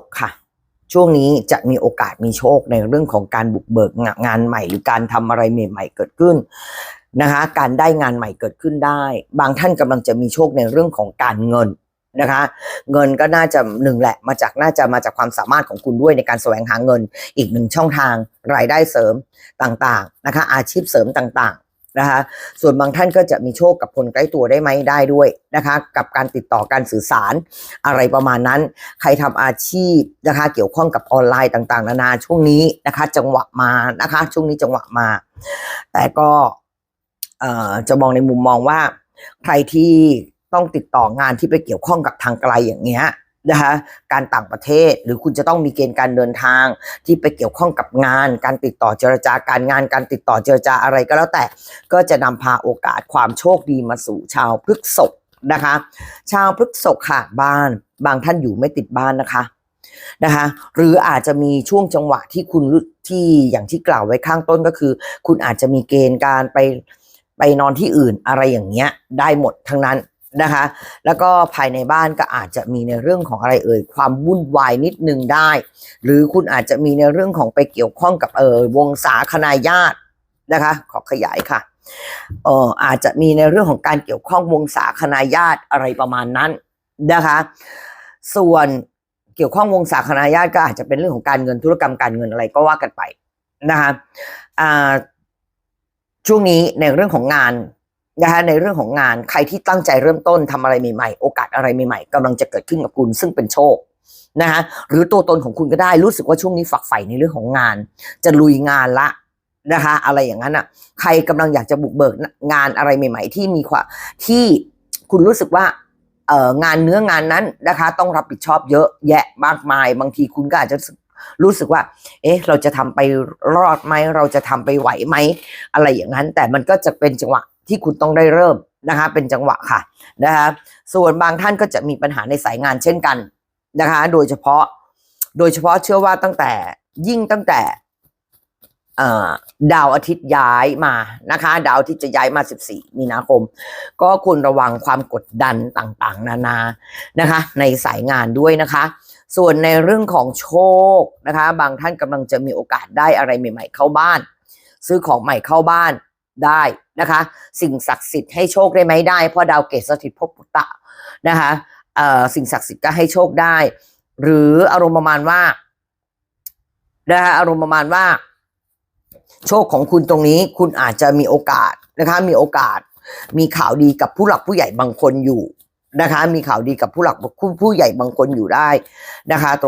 กค่ะ ช่วงนี้จะมีโอกาสมีโชคในเรื่องของการบุกเบิกงางานใหม่ หรือการทำอะไรใหม่ ๆ เกิดขึ้นนะคะ การได้งานใหม่เกิดขึ้นได้ บางท่านกำลังจะมีโชคในเรื่องของการเงินนะคะ เงินก็น่าจะหนึ่งแหละมาจากน่าจะมาจากความสามารถของคุณด้วยในการแสวงหาเงิน อีกหนึ่งช่องทางรายได้เสริมต่างๆนะคะ อาชีพเสริมต่างๆ นะคะส่วนบางท่านก็จะมีโชคกับคนใกล้ตัวได้ไหมได้ด้วยนะคะกับการติดต่อการสื่อสารอะไรประมาณนั้น ใครทำอาชีพนะคะเกี่ยวข้องกับออนไลน์ต่างๆ นานาช่วงนี้นะคะจังหวะมานะคะช่วงนี้จังหวะมา แต่ก็จะมองในมุมมองว่า ใครที่ต้องติดต่องานที่ไปเกี่ยวข้องกับทางไกลอย่างเงี้ย นะคะการต่างประเทศหรือคุณจะต้องมีเกณฑ์การเดินทาง ที่ไปเกี่ยวข้องกับงาน การติดต่อเจรจาการงานการติดต่อเจรจาอะไรก็แล้วแต่ ก็จะนำพาโอกาสความโชคดีมาสู่ชาวพฤกษภนะคะ ชาวพฤกษภค่ะบ้าน บางท่านอยู่ไม่ติดบ้านนะคะนะคะหรืออาจจะมีช่วงจังหวะที่คุณที่อย่างที่กล่าวไว้ข้างต้นก็คือ คุณอาจจะมีเกณฑ์การไปไปนอนที่อื่นอะไรอย่างเงี้ยได้หมดทั้งนั้น นะคะ แล้วก็ภายในบ้านก็อาจจะมีในเรื่องของอะไรเอ่ยความวุ่นวายนิดนึงได้ หรือคุณอาจจะมีในเรื่องของไปเกี่ยวข้องกับเออวงศาคณาญาตินะคะ ขอขยายค่ะเอ่ออาจจะมีในเรื่องของการเกี่ยวข้องวงศาคณาญาติอะไรประมาณนั้นนะคะ ส่วนเกี่ยวข้องวงศาคณาญาติก็อาจจะเป็นเรื่องของการเงินธุรกรรมการเงินอะไรก็ว่ากันไปนะคะอ่าช่วงนี้ในเรื่องของงาน นะคะในเรื่องของงานใครที่ตั้งใจเริ่มต้นทำอะไรใหม่ๆ โอกาสอะไรใหม่ๆกำลังจะเกิดขึ้นกับคุณซึ่งเป็นโชคนะคะหรือตัวตนของคุณก็ได้รู้สึกว่าช่วงนี้ฝักใฝ่ในเรื่องของงาน จะลุยงานละนะคะอะไรอย่างนั้นอะใครกำลังอยากจะบุกเบิกงานอะไรใหม่ ๆ ที่มีความที่คุณรู้สึกว่าเอองานเนื้องานนั้นนะคะ ต้องรับผิดชอบเยอะแยะมากมาย บางทีคุณก็อาจจะรู้สึกว่า เอ๊ะ เราจะทำไปรอดไหมเราจะทำไปไหวไหมอะไรอย่างนั้น แต่มันก็จะเป็นจังหวะ ที่คุณต้องได้เริ่มนะคะเป็นจังหวะค่ะนะคะส่วนบางท่านก็จะมีปัญหาในสายงานเช่นกันนะคะ โดยเฉพาะโดยเฉพาะเชื่อว่าตั้งแต่ยิ่งตั้งแต่ดาวอาทิตย์ย้ายมานะคะ ดาวอาทิตย์จะย้ายมา 14 มีนาคม ก็ควรระวังความกดดันต่างๆ นานานะคะ ในสายงานด้วยนะคะ ส่วนในเรื่องของโชคนะคะ บางท่านกำลังจะมีโอกาสได้อะไรใหม่ ๆ เข้าบ้าน ซื้อของใหม่เข้าบ้าน ได้นะคะ สิ่งศักดิ์สิทธิ์ให้โชคได้ไหมได้เพราะดาวเกตสถิตภพปุตตะนะคะสิ่งศักดิ์สิทธิ์ก็ให้โชคได้ หรืออารมณ์ประมาณว่านะคะอารมณ์ประมาณว่า โชคของคุณตรงนี้คุณอาจจะมีโอกาสนะคะ มีโอกาส มีข่าวดีกับผู้หลักผู้ใหญ่บางคนอยู่นะคะ มีข่าวดีกับผู้หลักผู้ผู้ใหญ่บางคนอยู่ได้นะคะตรง